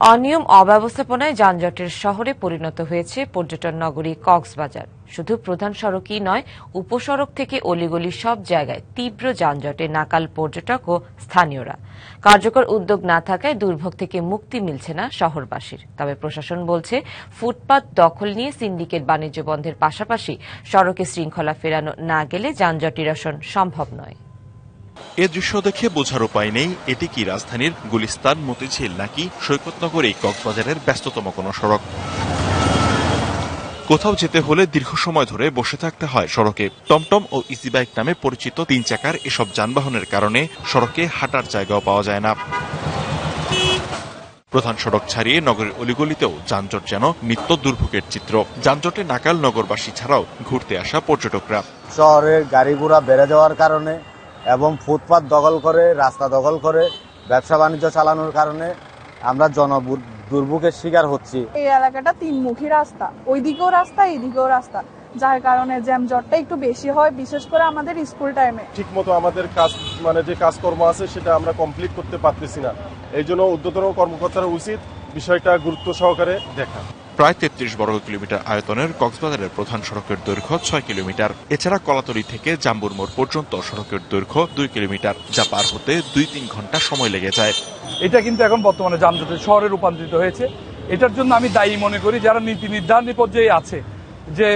অনিয়ম অব্যবস্থাপনায় যানজটের শহরে পরিণত হয়েছে পর্যটন নগরী কক্সবাজার। শুধু প্রধান সড়কই নয়, উপসড়ক থেকে অলিগলি সব জায়গায় তীব্র যানজটে নাকাল পর্যটক ও স্থানীয়রা। কার্যকর উদ্যোগ না থাকায় দুর্ভোগ থেকে মুক্তি মিলছে না শহরবাসীর। তবে প্রশাসন বলছে, ফুটপাত দখল নিয়ে সিন্ডিকেট বাণিজ্য বন্ধের পাশাপাশি সড়কে শৃঙ্খলা ফেরানো না গেলে যানজট নিরসন সম্ভব নয়। এ দৃশ্য দেখে বোঝার উপায় নেই, এটি কি রাজধানীর গুলিস্তান, মতিঝিল নাকি সৈকতনগরী কক্সবাজারের ব্যস্ততম কোনো সড়ক? কোথাও যেতে হলে দীর্ঘ সময় ধরে বসে থাকতে হয় সড়কে। টমটম ও ইজি বাইক নামে পরিচিত তিন চাকার এসব যানবাহনের কারণে সড়কে হাঁটার জায়গাও পাওয়া যায় না। প্রধান সড়ক ছাড়িয়ে নগরের অলিগলিতেও যানজট যেন নিত্য দুর্ভোগের চিত্র। যানজটে নাকাল নগরবাসী ছাড়াও ঘুরতে আসা পর্যটকরা। শহরের গাড়ি ঘোড়া বেড়ে যাওয়ার কারণে এবং ফুটপাত দখল করে রাস্তা দখল করে ব্যবসা বাণিজ্য চালানোর কারণে আমরা জন দুর্ভোগের শিকার হচ্ছি। এই এলাকাটা তিনমুখী রাস্তা। ওইদিকেও রাস্তা এইদিকেও রাস্তা। যার কারণে জ্যামজটটা একটু বেশি হয় বিশেষ করে আমাদের স্কুল টাইমে। ঠিকমতো আমাদের কাজ মানে যে কাজকর্ম আছে সেটা আমরা কমপ্লিট করতে পারতেছি না। এই জন্য উদ্যতন কর্মকর্তারা উচিত বিষয়টা গুরুত্ব সহকারে দেখা। প্রায় তেত্রিশ বর্গ কিলোমিটার আয়তনের কক্সবাজারের প্রধান সড়কের দৈর্ঘ্য ছয় কিলোমিটার। এছাড়া কলাতলি থেকে জাম্বুর মোড় পর্যন্ত সড়কের দৈর্ঘ্য দুই কিলোমিটার, যা পার হতে দুই তিন ঘণ্টা সময় লেগে যায়। এটা কিন্তু এখন বর্তমানে যানজটের শহরে রূপান্তরিত হয়েছে। এটার জন্য আমি দায়ী মনে করি যারা নীতি নির্ধারণী পর্যায়ে আছে যে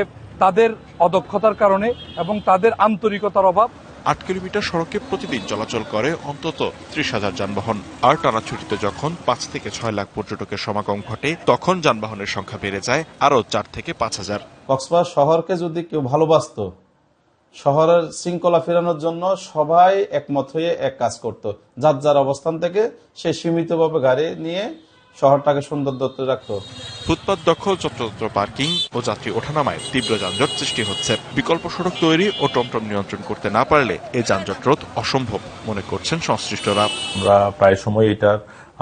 তাদের অদক্ষতার কারণে এবং তাদের আন্তরিকতার অভাব আট কিলোমিটার সড়কে প্রতিদিন চলাচল করে অন্তত ত্রিশ হাজার যানবাহন। আর টানা ছুটিতে যখন পাঁচ থেকে ছয় লাখ পর্যটকের সমাগম ঘটে, তখন যানবাহনের সংখ্যা বেড়ে যায় আরও চার থেকে পাঁচ হাজার। কক্সবাজার শহরকে যদি কেউ ভালোবাসতো, শহরের শৃঙ্খলা ফেরানোর জন্য সবাই একমত হয়ে এক কাজ করত। যার যার অবস্থান থেকে সে সীমিতভাবে গাড়ি নিয়ে শহরটাকে সুন্দর দত্ত রাখতো। ফুটপাত দখল যত্রতত্র পার্কিং ও যাত্রী ওঠানামায় তীব্র যানজট সৃষ্টি হচ্ছে। বিকল্প সড়ক তৈরি ও টমটম নিয়ন্ত্রণ করতে না পারলে এই যানজট রোধ অসম্ভব মনে করছেন সংশ্লিষ্টরা। আমরা প্রায় সময় এটা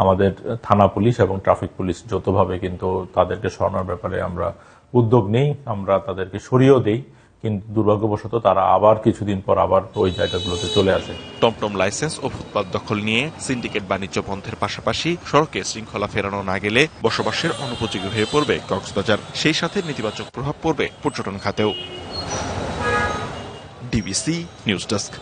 আমাদের থানা পুলিশ এবং ট্রাফিক পুলিশ যৌথভাবে কিন্তু তাদেরকে সরানোর ব্যাপারে আমরা উদ্যোগ নেই আমরা তাদেরকে সরিয়েও দেই। কিন্তু দুর্ভাগ্যবশত তারা আবার কিছুদিন পর আবার ওই জায়গাগুলোতে চলে আসে। টমটম লাইসেন্স ও ফুটপাত দখল নিয়ে সিন্ডিকেট বাণিজ্য বন্ধের পাশাপাশি সড়কে শৃঙ্খলা ফেরানো না গেলে বসবাসের অনুপযোগী হয়ে পড়বে কক্সবাজার। সেই সাথে নেতিবাচক প্রভাব পড়বে পর্যটন খাতেও। DBC news desk.